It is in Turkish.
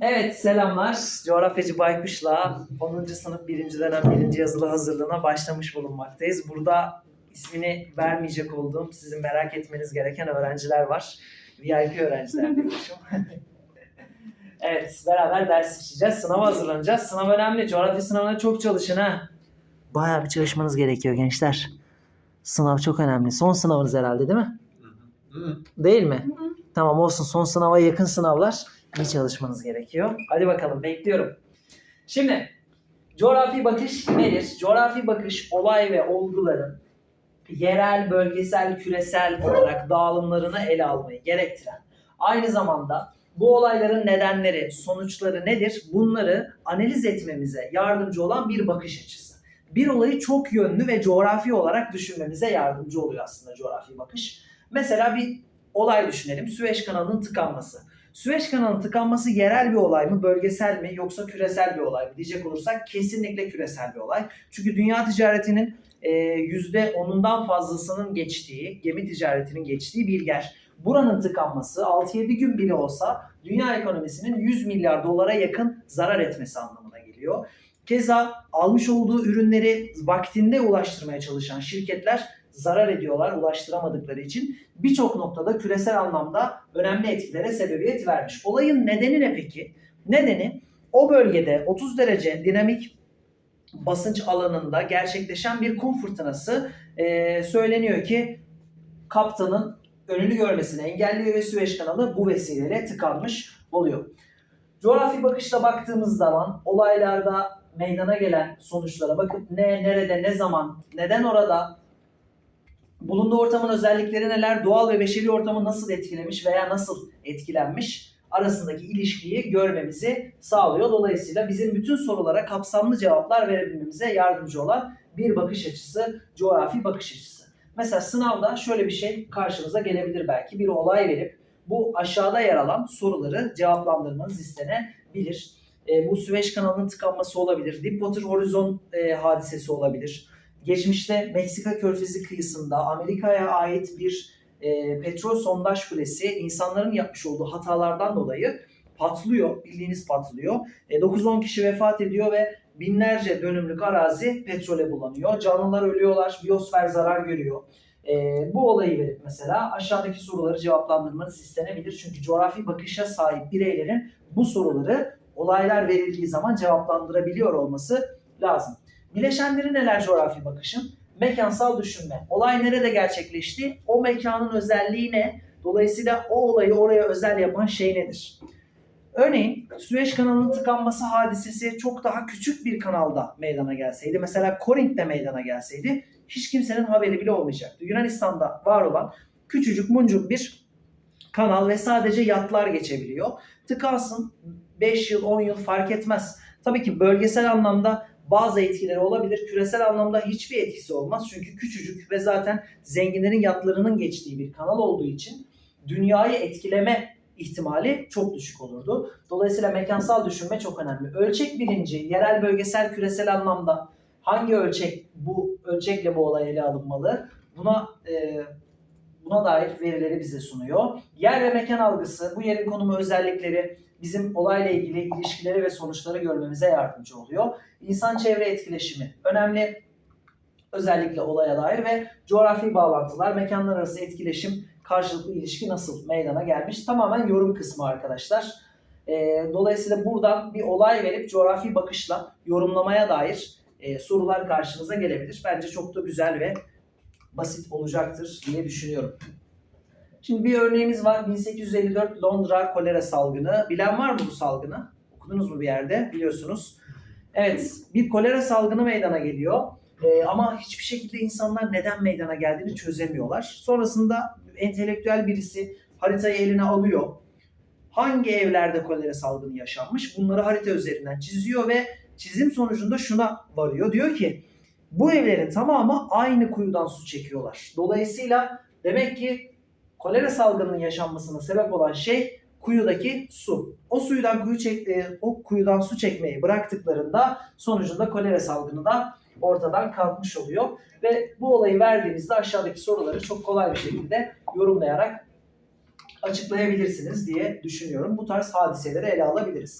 Evet selamlar. Coğrafyacı Baykuş'la 10. sınıf 1. dönem 1. yazılı hazırlığına başlamış bulunmaktayız. Burada ismini vermeyecek olduğum sizin merak etmeniz gereken öğrenciler var. VIP öğrenciler evet beraber ders işleyeceğiz. Sınava hazırlanacağız. Sınav önemli. Coğrafya sınavına çok çalışın ha. Bayağı bir çalışmanız gerekiyor gençler. Sınav çok önemli. Son sınavınız herhalde değil mi? Değil mi? Tamam olsun. Son sınava yakın sınavlar. İyi çalışmanız gerekiyor. Hadi bakalım bekliyorum. Şimdi coğrafi bakış nedir? Coğrafi bakış olay ve olguların yerel, bölgesel, küresel olarak dağılımlarını ele almayı gerektiren, aynı zamanda bu olayların nedenleri, sonuçları nedir? Bunları analiz etmemize yardımcı olan bir bakış açısı. Bir olayı çok yönlü ve coğrafi olarak düşünmemize yardımcı oluyor aslında coğrafi bakış. Mesela bir olay düşünelim. Süveyş kanalının tıkanması. Süveyş kanalının tıkanması yerel bir olay mı, bölgesel mi yoksa küresel bir olay mı diyecek olursak kesinlikle küresel bir olay. Çünkü dünya ticaretinin e, %10'undan fazlasının geçtiği, gemi ticaretinin geçtiği bir yer. Buranın tıkanması 6-7 gün bile olsa dünya ekonomisinin 100 milyar dolara yakın zarar etmesi anlamına geliyor. Keza almış olduğu ürünleri vaktinde ulaştırmaya çalışan şirketler zarar ediyorlar ulaştıramadıkları için. Birçok noktada küresel anlamda önemli etkilere sebebiyet vermiş. Olayın nedeni ne peki? Nedeni o bölgede 30 derece dinamik basınç alanında gerçekleşen bir kum fırtınası Ee, söyleniyor ki kaptanın önünü görmesini engelliyor ve Süveyş kanalı bu vesileyle tıkanmış oluyor. Coğrafi bakışla baktığımız zaman olaylarda meydana gelen sonuçlara bakıp ne, nerede, ne zaman, neden orada, bulunduğu ortamın özellikleri neler, doğal ve beşeri ortamı nasıl etkilemiş veya nasıl etkilenmiş arasındaki ilişkiyi görmemizi sağlıyor. Dolayısıyla bizim bütün sorulara kapsamlı cevaplar verebilmemize yardımcı olan bir bakış açısı, coğrafi bakış açısı. Mesela sınavda şöyle bir şey karşınıza gelebilir belki. Bir olay verip bu aşağıda yer alan soruları cevaplandırmanız istenebilir. E, bu Süveyş kanalının tıkanması olabilir. Deepwater Horizon e, hadisesi olabilir. Geçmişte Meksika körfezi kıyısında Amerika'ya ait bir e, petrol sondaj kulesi insanların yapmış olduğu hatalardan dolayı patlıyor. Bildiğiniz patlıyor. E, 9-10 kişi vefat ediyor ve binlerce dönümlük arazi petrole bulanıyor. Canlılar ölüyorlar, biyosfer zarar görüyor. E, bu olayı verip mesela aşağıdaki soruları cevaplandırmanız istenebilir. Çünkü coğrafi bakışa sahip bireylerin bu soruları olaylar verildiği zaman cevaplandırabiliyor olması lazım. Bileşenleri neler coğrafi bakışın? Mekansal düşünme. Olay nerede gerçekleşti? O mekanın özelliği ne? Dolayısıyla o olayı oraya özel yapan şey nedir? Örneğin Süveyş kanalının tıkanması hadisesi çok daha küçük bir kanalda meydana gelseydi, mesela Korint'te meydana gelseydi hiç kimsenin haberi bile olmayacaktı. Yunanistan'da var olan küçücük muncuk bir kanal ve sadece yatlar geçebiliyor. Tıkansın 5 yıl 10 yıl fark etmez. Tabii ki bölgesel anlamda bazı etkileri olabilir. Küresel anlamda hiçbir etkisi olmaz. Çünkü küçücük ve zaten zenginlerin yatlarının geçtiği bir kanal olduğu için dünyayı etkileme ihtimali çok düşük olurdu. Dolayısıyla mekansal düşünme çok önemli. Ölçek bilinci, yerel, bölgesel, küresel anlamda hangi ölçek bu ölçekle bu olay ele alınmalı? Buna e, buna dair verileri bize sunuyor. Yer ve mekan algısı, bu yerin konumu özellikleri bizim olayla ilgili ilişkileri ve sonuçları görmemize yardımcı oluyor. İnsan çevre etkileşimi önemli özellikle olaya dair ve coğrafi bağlantılar, mekanlar arası etkileşim, karşılıklı ilişki nasıl meydana gelmiş? Tamamen yorum kısmı arkadaşlar. Ee, dolayısıyla buradan bir olay verip coğrafi bakışla yorumlamaya dair e, sorular karşınıza gelebilir. Bence çok da güzel ve basit olacaktır diye düşünüyorum. Şimdi bir örneğimiz var. 1854 Londra kolera salgını. Bilen var mı bu salgını? Okudunuz mu bir yerde? Biliyorsunuz. Evet, bir kolera salgını meydana geliyor. Ee, ama hiçbir şekilde insanlar neden meydana geldiğini çözemiyorlar. Sonrasında entelektüel birisi haritayı eline alıyor. Hangi evlerde kolera salgını yaşanmış? Bunları harita üzerinden çiziyor ve çizim sonucunda şuna varıyor. Diyor ki bu evlerin tamamı aynı kuyudan su çekiyorlar. Dolayısıyla demek ki kolera salgınının yaşanmasına sebep olan şey kuyudaki su. O suydan kuyu çek, e, o kuyudan su çekmeyi bıraktıklarında sonucunda kolera salgını da ortadan kalkmış oluyor ve bu olayı verdiğinizde aşağıdaki soruları çok kolay bir şekilde yorumlayarak açıklayabilirsiniz diye düşünüyorum. Bu tarz hadiseleri ele alabiliriz.